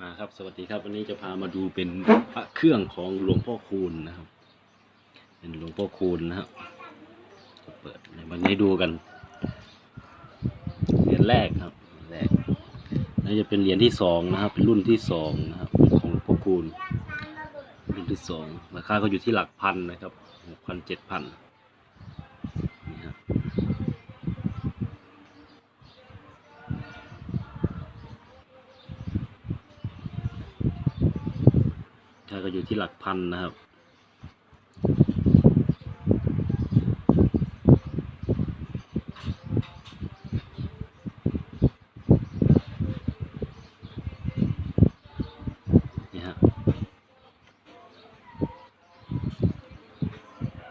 มาครับสวัสดีครับวันนี้จะพามาดูเป็นพระเครื่องของหลวงพ่อคูณนะครับ เป็นหลวงพ่อคูณนะครับจะเปิดในวันนี้ดูกันเหรียญแรกครับแรกนี่จะเป็นเหรียญที่สองนะครับ เป็นรุ่นที่สองนะครับของหลวงพ่อคูณรุ่นที่สองราคาก็อยู่ที่หลักพันนะครับหกพันเจ็ดพันครับ ถ้า ก็อยู่ที่หลักพันนะครับ นี่ฮะ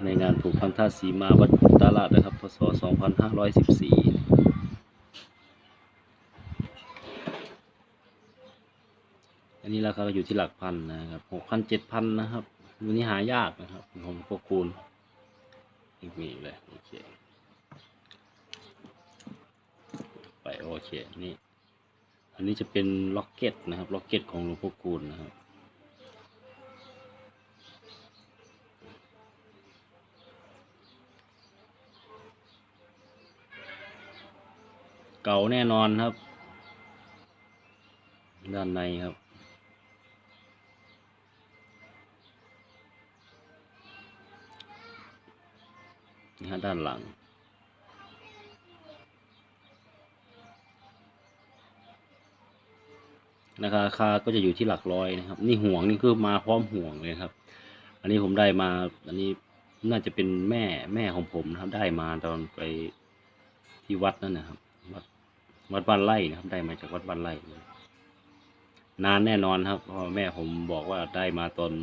ในงานผูกพันธาสีมาวัดตลาดนะครับ พศ 2514 อั นี้ราคาอยู่ที่หลักพันนะครับหกพันเจ็ดพันนะครับวันนี้หายากนะครับของพวกคูณอีกมีอีกเลยโอเคไปโอเคนี่อันนี้จะเป็นล็อกเก็ตนะครับล็อกเก็ตของหลวงพ่อคูณนะครับเก่าแน่นอนครับ ด้านในครับ นี่ฮะด้านหลัง นะคราคาก็จะอยู่ที่หลักร้อยนะครับ นี่ห่วงนี่คือมาพร้อมห่วงเลยครับ อันนี้ผมได้มา อันนี้น่าจะเป็นแม่แม่ของผมนะครับ ได้มาตอนไปที่วัดนั่นนะครับ วัดวัดบ้านไร่นะครับ ได้มาจากวัดบ้านไร่นานแน่นอนครับเพราะแม่ผมบอกว่าได้มาตอน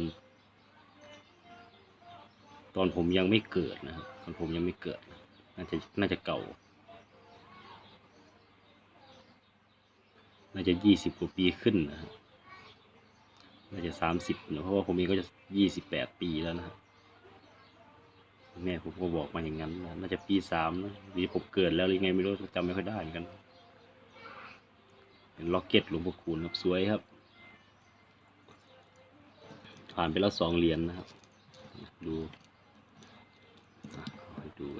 ตอนผมยังไม่เกิดนะครับ ตอนผมยังไม่เกิด น่าจะน่าจะเก่า น่าจะยี่สิบกว่าปีขึ้นนะครับน่าจะสามสิบเพราะว่าผมเองก็จะยี่สิบแปดปีแล้วนะครับแม่ผมก็บอกมาอย่างนั้นนะน่าจะปีสามนะปีผมเกิดแล้วหรือไงไม่รู้จำไม่ค่อยได้เหมือนกัน เป็นล็อกเก็ตหลวงพ่อคูณครับสวยครับ ผ่านไปแล้วสองเหรียญนะครับ ดู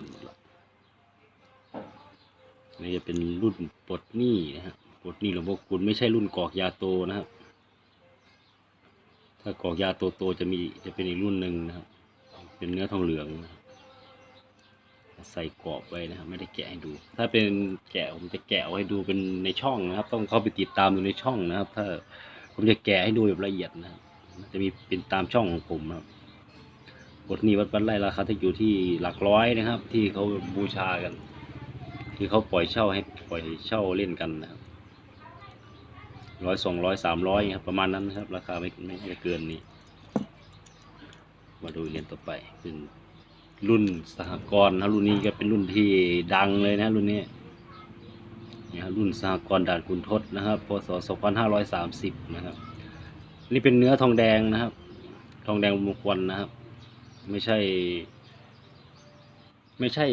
นหมดละนี่จะเป็นรุ่นปลดหนี้นะฮะปลดหนี้หลวงพ่อคูณไม่ใช่รุ่นกอกยาโตนะครับ ถ้ากอกยาโตโตจะมีจะเป็นอีกรุ่นหนึ่งนะครับ เป็นเนื้อทองเหลืองนะใส่กรอบไว้นะครับ ไม่ได้แกะให้ดู ถ้าเป็นแกะผมจะแกะให้ดูเป็นในช่องนะครับ ต้องเข้าไปติดตามดูในช่องนะครับ ถ้าผมจะแกะให้ดูแบบละเอียดนะครับจะมีเป็นตามช่องของผมนะครับ กดนี้วัดบ้านไร่ราคาจะอยู่ที่หลักร้อยนะครับ ที่เขาบูชากัน ที่เขาปล่อยเช่าให้ปล่อยเช่าเล่นกันนะครับร้อยสองร้อยสามร้อยครับประมาณนั้นนะครับ ราคาไม่ไม่ไม่เกินนี้ มาดูเหรียญต่อไปเป็นรุ่นสหกรณ์นะรุ่นนี้ก็เป็นรุ่นที่ดังเลยนะรุ่นนี้นี่ยรุ่นสหกรณ์ด่านขุนทดนะครับพศ2530 นะครับ นี่เป็นเนื้อทองแดงนะครับ ทองแดงมงคลนะครับ ไม่ใช่ ไม่ใช่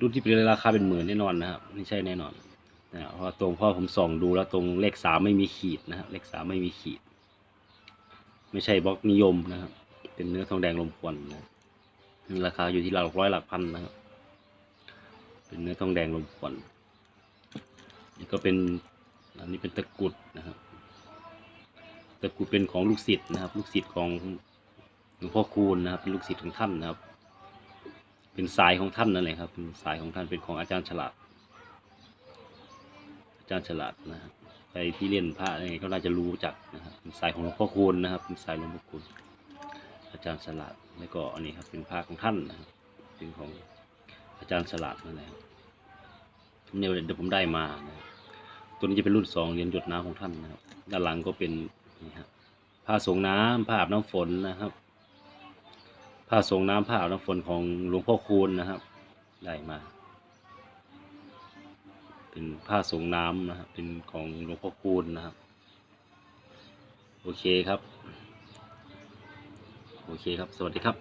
รุ่นที่เป็นราคาเป็นหมื่นแน่นอนนะครับไม่ใช่แน่นอนนะเพราะตรงพราะผมส่องดูแล้วตรงเลขสามไม่มีขีดนะครับเลขสามไม่มีขีด ไม่ใช่บล็อกนิยมนะครับ เป็นเนื้อทองแดงลมควันนะราคาอยู่ที่หลักร้อยหลักพันนะครับ เป็นเนื้อทองแดงลมควันนี่ก็เป็นอันนี้เป็นตะกุดนะครับตะกุดเป็นของลูกศิษย์นะครับ ลูกศิษย์ของ ลวงพ่อคูณนะครับ เป็นลูกศิษย์ของท่านนะครับ เป็นสายของท่านนั่นแหละครับ เป็นสายของท่านเป็นของอาจารย์ฉลาด อาจารย์ฉลาดนะครับใครที่เล่นพระอะไรก็น่าจะรู้จักนะครับเป็นสายของหลวงพ่อคูณนะครับ เป็นสายหลวงพ่อคูณอาจารย์ฉลาดแล้วก็อันนี้ครับ เป็นพระของท่านนะครับ เป็นของอาจารย์ฉลาดนั่นแหละเนี่ยเดี๋ยวผมได้มานะตัวนี้จะเป็นรุ่นสองเหรียญหยดน้ำของท่านนะครับ ด้านหลังก็เป็นนี่ครับผ้าสงน้ำผ้าอาบน้ำฝนนะครับ ผ้าสงน้ำผ้าอาบน้ำฝนของหลวงพ่อคูณนะครับ ได้มา เป็นผ้าสงน้ำนะครับ เป็นของหลวงพ่อคูณนะครับ โอเคครับ โอเคครับ สวัสดีครับ